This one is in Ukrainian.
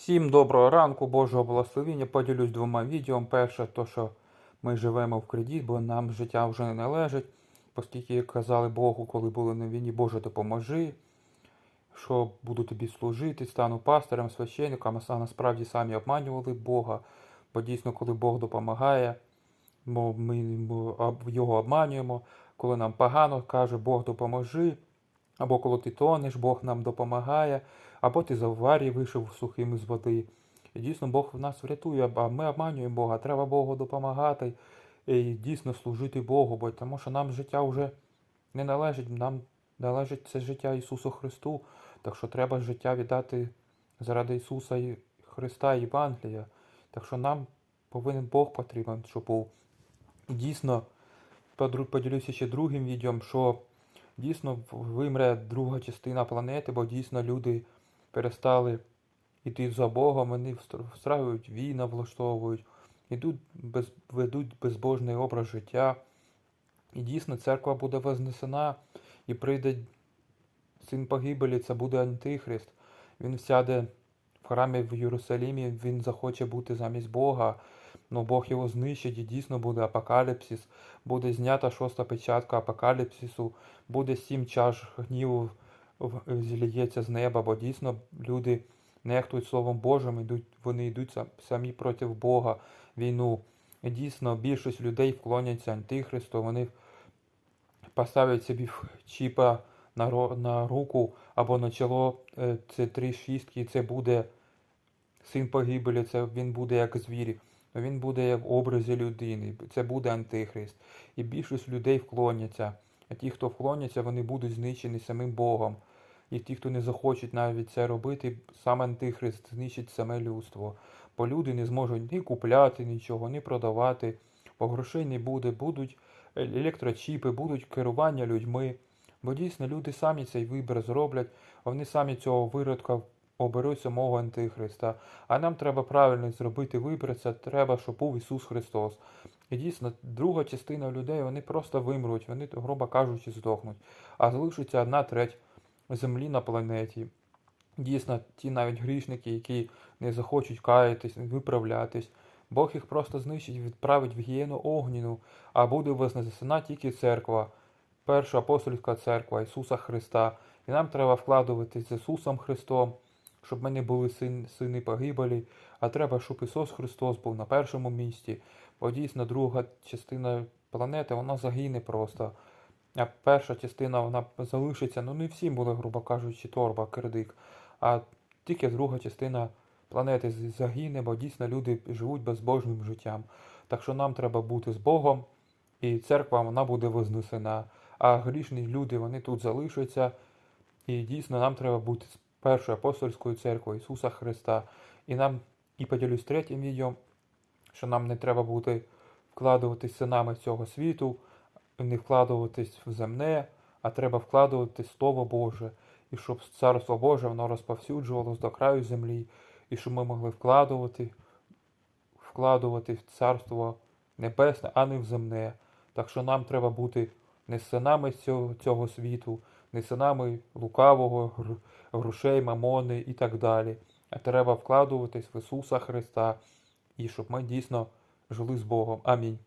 Всім доброго ранку, Божого благословення. Поділюсь двома відео. Перше, то що ми живемо в кредит, бо нам життя вже не належить. Оскільки казали Богу, коли були на війні, Боже, допоможи, що буду тобі служити, стану пастирем, священником, а насправді самі обманювали Бога. Бо дійсно, коли Бог допомагає, ми його обманюємо. Коли нам погано, каже Бог допоможи. Або коли ти тонеш, Бог нам допомагає, або ти з аварії вийшов сухим із води. І дійсно Бог в нас врятує, а ми обманюємо Бога. Треба Богу допомагати і дійсно служити Богу, бо тому що нам життя вже не належить, нам належить це життя Ісусу Христу. Так що треба життя віддати заради Ісуса і Христа і Євангелія. Так що нам повинен Бог потрібен, щоб був. І Дійсно, поділюся ще другим відео, що дійсно вимре друга частина планети, бо дійсно люди перестали йти за Богом, вони встраюють війна, влаштовують, ідуть без, ведуть безбожний образ життя. І дійсно церква буде вознесена і прийде син погибелі, це буде Антихрист. Він сяде в храмі в Єрусалімі, він захоче бути замість Бога. Ну Бог його знищить і дійсно буде апокаліпсис, буде знята шоста печатка апокаліпсису, буде сім чаш гніву зіліється з неба, бо дійсно люди нехтують Словом Божим, вони йдуть самі проти Бога війну. Дійсно більшість людей вклоняться Антихристу, вони поставлять собі чіпа на, руку або на чоло е, це три шістки, і це буде син погибелі, це він буде як звір, він буде як в образі людини, це буде антихрист. І більшість людей вклоняться. А ті, хто вклоняться, вони будуть знищені самим Богом. І ті, хто не захочуть навіть це робити, сам антихрист знищить саме людство. Бо люди не зможуть ні купляти нічого, ні продавати, бо грошей не буде, будуть електрочіпи, будуть керування людьми. Бо дійсно люди самі цей вибір зроблять, вони самі цього виродка оберуть самого Антихриста. А нам треба правильно зробити вибір, це треба, щоб був Ісус Христос. І дійсно, друга частина людей, вони просто вимруть, вони, грубо кажучи, здохнуть. А залишиться одна треть землі на планеті. Дійсно, ті навіть грішники, які не захочуть каятись, виправлятись, Бог їх просто знищить, відправить в гієну огніну, а буде вознесена тільки церква, перша апостольська церква Ісуса Христа. І нам треба вкладувати з Ісусом Христом, щоб ми були син, сини погибелі, а треба, щоб Ісус Христос був на першому місці. Бо дійсно друга частина планети, вона загине просто. А перша частина вона залишиться, ну не всім буде, грубо кажучи, торба, кирдик. А тільки друга частина планети загине, бо дійсно люди живуть безбожним життям. Так що нам треба бути з Богом, і церква вона буде вознесена. А грішні люди вони тут залишаться. І дійсно нам треба бути з першою апостольською церквою Ісуса Христа. І нам і поділюсь третім відео, що нам не треба бути вкладуватись синами цього світу, не вкладуватись в земне, а треба вкладувати Слово Боже, і щоб Царство Боже воно розповсюджувалось до краю землі, і щоб ми могли вкладувати, вкладувати в Царство Небесне, а не в земне. Так що нам треба бути не синами цього, цього світу, не синами лукавого, грошей, мамони і так далі. А треба вкладуватись в Ісуса Христа, і щоб ми дійсно жили з Богом. Амінь.